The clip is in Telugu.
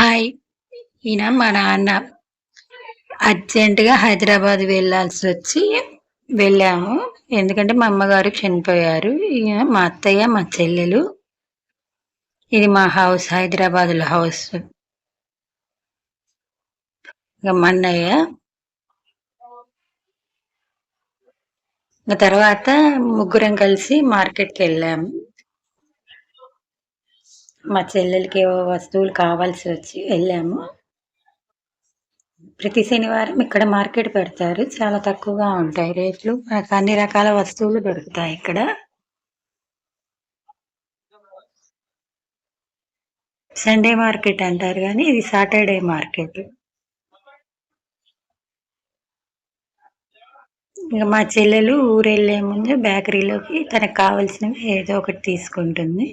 హాయ్! ఈయన మా నాన్న. అర్జెంటుగా హైదరాబాద్ వెళ్ళాల్సి వచ్చి వెళ్ళాము. ఎందుకంటే మా అమ్మగారు చనిపోయారు. ఈయన మా అత్తయ్య, మా చెల్లెలు. ఇది మా హౌస్ హైదరాబాద్‌లో హౌస్. ఇగ మా అన్నయ్య. తర్వాత ముగ్గురం కలిసి మార్కెట్‌కెళ్ళాము. మా చెల్లెలకి ఏవో వస్తువులు కావాల్సి వచ్చి వెళ్ళాము. ప్రతి శనివారం ఇక్కడ మార్కెట్ పెడతారు. చాలా తక్కువగా ఉంటాయి రేట్లు. మాకు అన్ని రకాల వస్తువులు దొరుకుతాయి ఇక్కడ. సండే మార్కెట్ అంటారు కానీ ఇది సాటర్‌డే మార్కెట్. ఇంకా మా చెల్లెలు ఊరెళ్ళే ముందు బేకరీలోకి తనకు కావాల్సినవి ఏదో ఒకటి తీసుకుంటుంది.